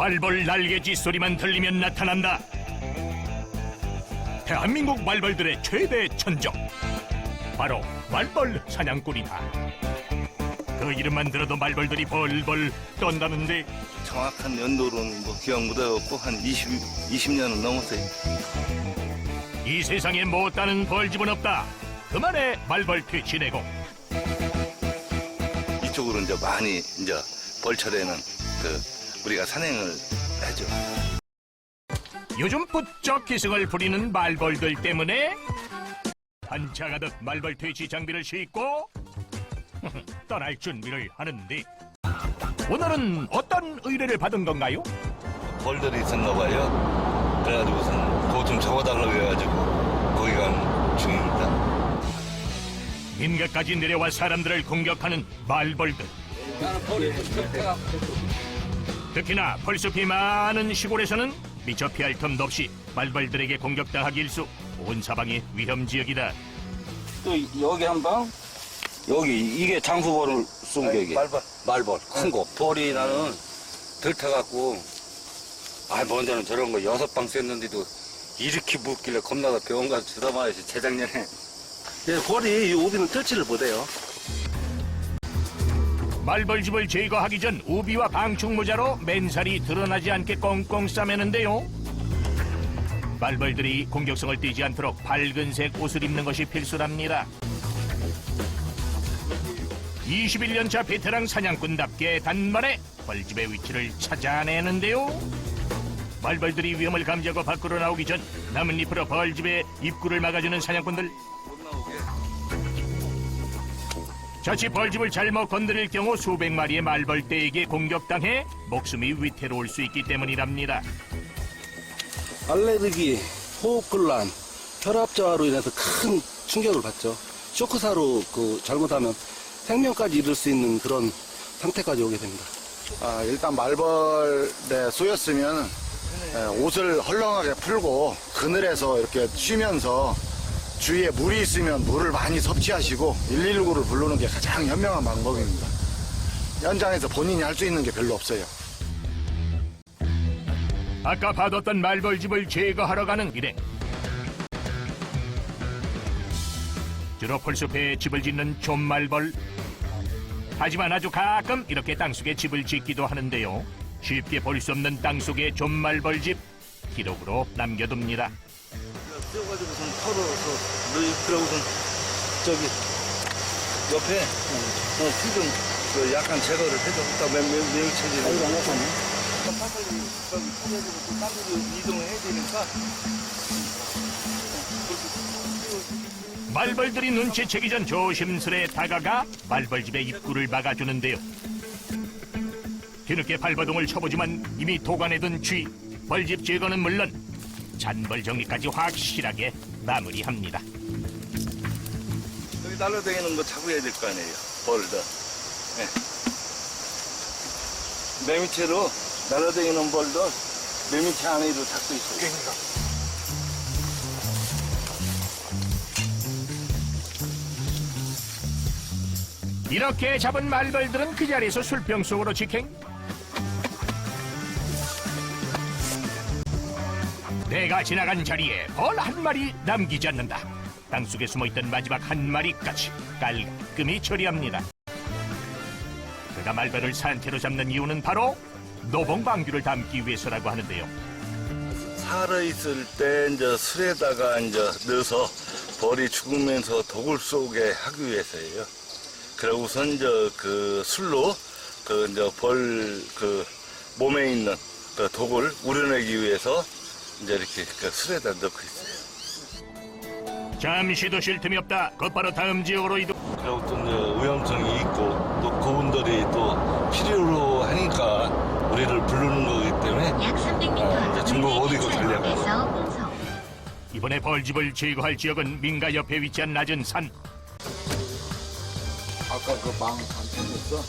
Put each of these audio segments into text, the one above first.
말벌 날개짓 소리만 들리면 나타난다. 대한민국 말벌들의 최대 천적 바로 말벌 사냥꾼이다. 그 이름만 들어도 말벌들이 벌벌 떤다는데 정확한 연도로는 뭐 기억 못해갖고 한 20, 20년은 넘었어요. 이 세상에 못다는 벌집은 없다. 그만의 말벌 퇴치내고 이쪽으로 이제 많이 이제 벌철에는 그 우리가 산행을 하죠. 요즘 부쩍 기승을 부리는 말벌들 때문에 한차 가득 말벌 퇴치 장비를 싣고 떠날 준비를 하는데 오늘은 어떤 의뢰를 받은 건가요? 벌들이 있었나 봐요. 그래가지고선 그거 좀 적어달라고 해가지고 거기 간 중입니다. 민가까지 내려와 사람들을 공격하는 말벌들 특히나 벌숲이 많은 시골에서는 미처 피할 틈도 없이 말벌들에게 공격당하기 일수 온 사방이 위험 지역이다 또 여기 한 방, 여기 이게 장수벌을 쏜게 이게 말벌. 말벌 큰 거. 벌이 나는 들타갖고 아 먼저는 저런 거 여섯 방 쐈는데도 이렇게 묻길래 겁나서 병원 가서 주사 맞아야지 재작년에 예, 벌이 이 오비는 뜰지를 못해요. 말벌집을 제거하기 전 우비와 방충 모자로 맨살이 드러나지 않게 꽁꽁 싸매는데요. 말벌들이 공격성을 띠지 않도록 밝은색 옷을 입는 것이 필수랍니다. 21년차 베테랑 사냥꾼답게 단번에 벌집의 위치를 찾아내는데요. 말벌들이 위험을 감지하고 밖으로 나오기 전 나뭇잎으로 벌집의 입구를 막아주는 사냥꾼들 자칫 벌집을 잘못 건드릴 경우 수백 마리의 말벌떼에게 공격당해 목숨이 위태로울 수 있기 때문이랍니다. 알레르기, 호흡곤란, 혈압저하로 인해서 큰 충격을 받죠. 쇼크사로 그 잘못하면 생명까지 잃을 수 있는 그런 상태까지 오게 됩니다. 아, 일단 말벌에 쏘였으면 예, 옷을 헐렁하게 풀고 그늘에서 이렇게 쉬면서 주위에 물이 있으면 물을 많이 섭취하시고 119를 부르는 게 가장 현명한 방법입니다. 현장에서 본인이 할 수 있는 게 별로 없어요. 아까 봐뒀던 말벌집을 제거하러 가는. 주로 풀숲에 집을 짓는 좀말벌. 하지만 아주 가끔 이렇게 땅속에 집을 짓기도 하는데요. 쉽게 볼 수 없는 땅속의 좀말벌집 기록으로 남겨둡니다. 떼어가지고선 털어서 넣이 그러고선 저기 옆에 어, 수좀 그 약간 제거를 매, 매, 매우 체질을. 아이고, 안 저기 또 이동을 해야 되니까 말벌들이 눈치채기 전 조심스레 다가가 말벌집의 입구를 막아주는데요. 뒤늦게 발버둥을 쳐보지만 이미 도관에든 쥐, 벌집 제거는 물론 잔벌 정리까지 확실하게 마무리합니다. 여기 날라다니는 거 잡아야 될 거 아니에요. 벌들. 네. 매미채로 날라다니는 벌들 매미채 안에도 잡고 있어요. 이렇게 잡은 말벌들은 그 자리에서 술병 속으로 직행. 내가 지나간 자리에 벌 한 마리 남기지 않는다. 땅속에 숨어있던 마지막 한 마리까지 깔끔히 처리합니다. 그가 말벌을 산채로 잡는 이유는 바로 노봉방규를 담기 위해서라고 하는데요. 살아있을 때 이제 술에다가 이제 넣어서 벌이 죽으면서 독을 쏘게 하기 위해서예요. 그러고선 이제 그 술로 그 이제 벌 그 몸에 있는 그 독을 우려내기 위해서 이제 이렇게 그 술에다 넣고 있어요. 잠시도 쉴 틈이 없다. 곧바로 다음 지역으로 이동. 그리고 또 이제 위험성이 있고 또 그분들이 또 필요로 하니까 우리를 부르는 거기 때문에 약 300m 아, 이제 중국 어디고 달려가고. 에서 홍성 이번에 벌집을 제거할 지역은 민가 옆에 위치한 낮은 산. 아까 그방 단층했어?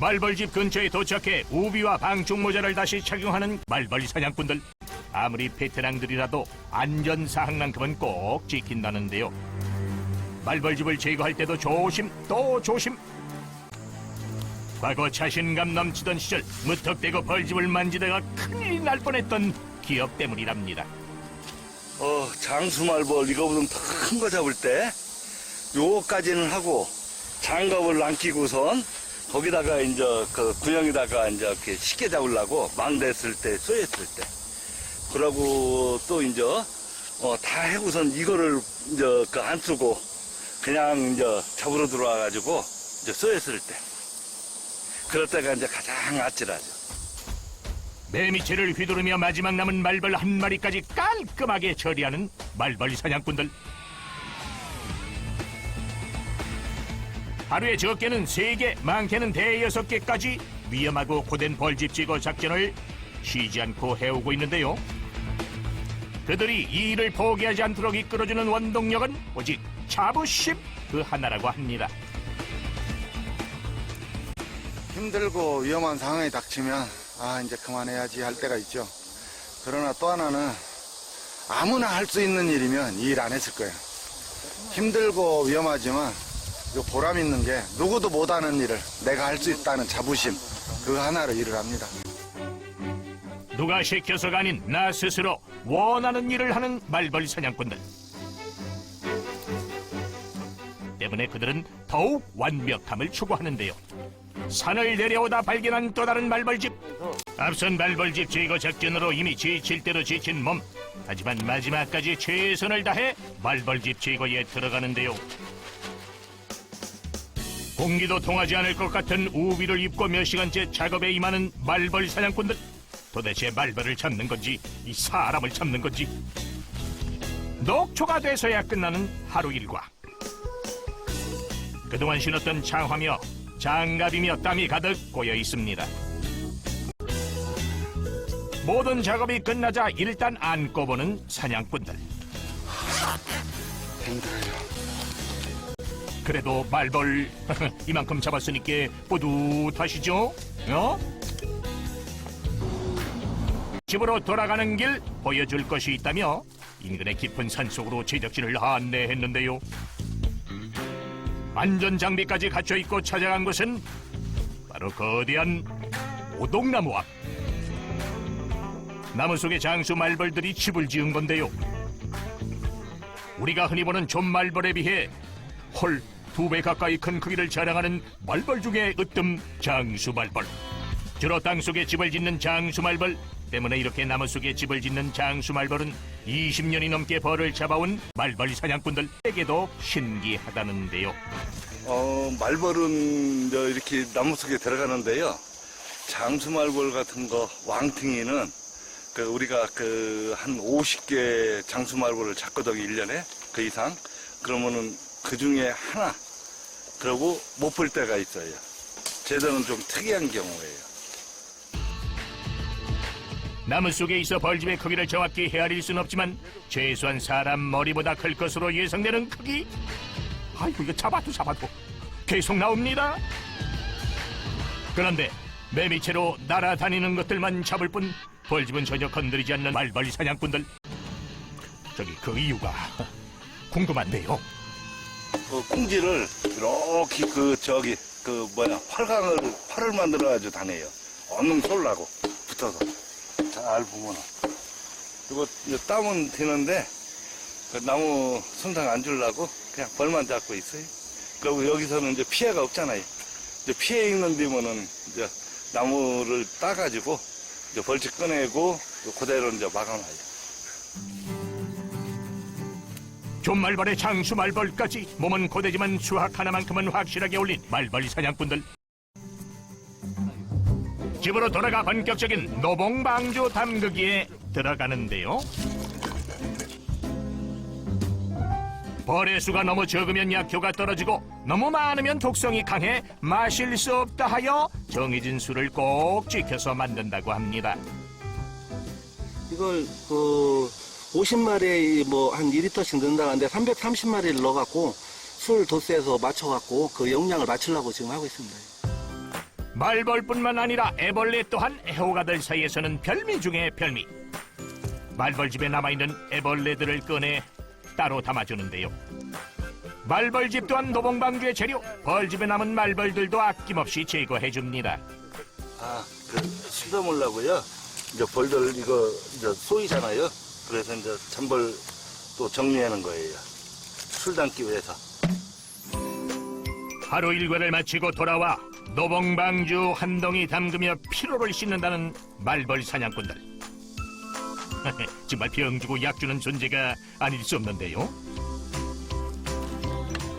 말벌집 근처에 도착해 우비와 방충 모자를 다시 착용하는 말벌 사냥꾼들. 아무리 베테랑들이라도 안전 사항만큼은 꼭 지킨다는데요. 말벌집을 제거할 때도 조심 또 조심. 과거 자신감 넘치던 시절 무턱대고 벌집을 만지다가 큰일이 날 뻔했던 기억 때문이랍니다. 어, 장수말벌 이거보다 더큰거 잡을 때 요거까지는 하고 장갑을 안 끼고선 거기다가 이제 그 구형에다가 이제 이렇게 쉽게 잡으려고 망대했을 때 쏘였을 때 그러고 또 이제 어, 다 해고선 이거를 이제 그 안 쓰고 그냥 이제 잡으러 들어와 가지고 이제 쏘였을 때 그럴 때가 이제 가장 아찔하죠. 매미채를 휘두르며 마지막 남은 말벌 한 마리까지 깔끔하게 처리하는 말벌 사냥꾼들. 하루에 적게는 세개 많게는 대여섯 개까지 위험하고 고된 벌집 제거 작전을 쉬지 않고 해오고 있는데요. 그들이 이 일을 포기하지 않도록 이끌어주는 원동력은 오직 자부심 그 하나라고 합니다. 힘들고 위험한 상황이 닥치면 아 이제 그만해야지 할 때가 있죠. 그러나 또 하나는 아무나 할 수 있는 일이면 이 일 안 했을 거예요. 힘들고 위험하지만 요 보람 있는 게 누구도 못하는 일을 내가 할 수 있다는 자부심 그 하나로 일을 합니다. 누가 시켜서가 아닌 나 스스로 원하는 일을 하는 말벌 사냥꾼들. 때문에 그들은 더욱 완벽함을 추구하는데요. 산을 내려오다 발견한 또 다른 말벌집. 앞선 말벌집 제거 작전으로 이미 지칠 대로 지친 몸. 하지만 마지막까지 최선을 다해 말벌집 제거에 들어가는데요. 공기도 통하지 않을 것 같은 우비를 입고 몇 시간째 작업에 임하는 말벌 사냥꾼들. 도대체 말벌을 잡는 건지 이 사람을 잡는 건지 녹초가 돼서야 끝나는 하루 일과 그동안 신었던 장화며 장갑이며 땀이 가득 고여 있습니다. 모든 작업이 끝나자 일단 안고 보는 사냥꾼들. 그래도 말벌 이만큼 잡았으니까 뿌듯하시죠? 어? 집으로 돌아가는 길 보여줄 것이 있다며 인근의 깊은 산속으로 제작진을 안내했는데요. 안전 장비까지 갖춰 있고 찾아간 곳은 바로 거대한 오동나무 앞. 나무 속에 장수 말벌들이 집을 지은 건데요. 우리가 흔히 보는 좀말벌에 비해 헐 두 배 가까이 큰 크기를 자랑하는 말벌 중에 으뜸 장수 말벌. 주로 땅 속에 집을 짓는 장수 말벌 때문에 이렇게 나무 속에 집을 짓는 장수 말벌은 20년이 넘게 벌을 잡아온 말벌 사냥꾼들에게도 신기하다는데요. 어, 말벌은 이제 이렇게 나무 속에 들어가는데요. 장수말벌 같은 거 왕퉁이는 그 우리가 그 한 50개 장수말벌을 잡거든요, 1년에 그 이상. 그러면은 그 중에 하나, 그러고 못 볼 때가 있어요. 제도는 좀 특이한 경우예요. 나무 속에 있어 벌집의 크기를 정확히 헤아릴 순 없지만 최소한 사람 머리보다 클 것으로 예상되는 크기. 아이고 이거 잡아도 잡아도 계속 나옵니다. 그런데 매미채로 날아다니는 것들만 잡을 뿐 벌집은 전혀 건드리지 않는 말벌 사냥꾼들. 저기 그 이유가 궁금한데요. 그 꽁지를 이렇게 그 저기 그 뭐야 활강을 활을 만들어 가지고 다녀요. 얼른 쏠라고 붙어서 잘 보면은 이거, 따면 되는데 그 나무 손상 안 주려고 그냥 벌만 잡고 있어요. 그리고 여기서는 이제 피해가 없잖아요. 이제 피해 있는 데면은 이제 나무를 따가지고 이제 벌집 꺼내고 그대로 이제 막아놔요. 좀말벌의 장수 말벌까지 몸은 고되지만 수학 하나만큼은 확실하게 올린 말벌 사냥꾼들. 집으로 돌아가 본격적인 노봉방주 담그기에 들어가는데요. 벌의 수가 너무 적으면 약효가 떨어지고 너무 많으면 독성이 강해 마실 수 없다 하여 정해진 수를 꼭 지켜서 만든다고 합니다. 이걸 그 50마리 뭐 한 2리터씩 넣는다는데 330마리를 넣어갖고 술 도수에서 맞춰갖고 그 용량을 맞추려고 지금 하고 있습니다. 말벌뿐만 아니라 애벌레 또한 애호가들 사이에서는 별미 중에 별미. 말벌집에 남아있는 애벌레들을 꺼내 따로 담아주는데요. 말벌집 또한 노봉방주의 재료 벌집에 남은 말벌들도 아낌없이 제거해 줍니다. 아, 그 수돗물라고요. 이제 벌들 이거 이제 쏘이잖아요. 그래서 이제 찬벌 또 정리하는 거예요. 술 담기 위해서. 하루 일과를 마치고 돌아와 노봉방주 한 덩이 담그며 피로를 씻는다는 말벌 사냥꾼들. 정말 병주고 약주는 존재가 아닐 수 없는데요.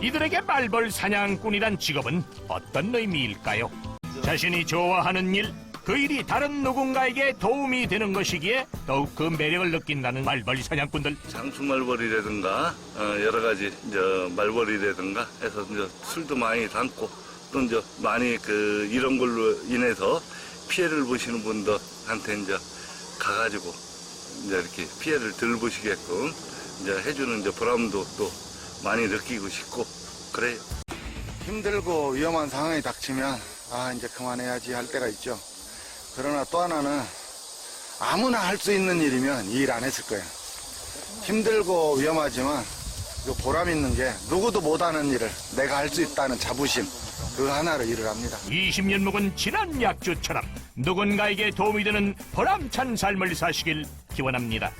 이들에게 말벌 사냥꾼이란 직업은 어떤 의미일까요? 자신이 좋아하는 일, 그 일이 다른 누군가에게 도움이 되는 것이기에 더욱 그 매력을 느낀다는 말벌 사냥꾼들. 장수말벌이라든가 어, 여러 가지 이제 말벌이라든가 해서 이제 술도 많이 담고 또 이제 많이 그 이런 걸로 인해서 피해를 보시는 분들한테 이제 가가지고 이제 이렇게 피해를 덜 보시게끔 이제 해주는 이제 보람도 또 많이 느끼고 싶고 그래요. 힘들고 위험한 상황이 닥치면 아 이제 그만해야지 할 때가 있죠. 그러나 또 하나는 아무나 할 수 있는 일이면 이 일 안 했을 거예요. 힘들고 위험하지만 그 보람 있는 게 누구도 못하는 일을 내가 할 수 있다는 자부심 그 하나로 일을 합니다. 20년 묵은 진한 약주처럼 누군가에게 도움이 되는 보람찬 삶을 사시길 기원합니다.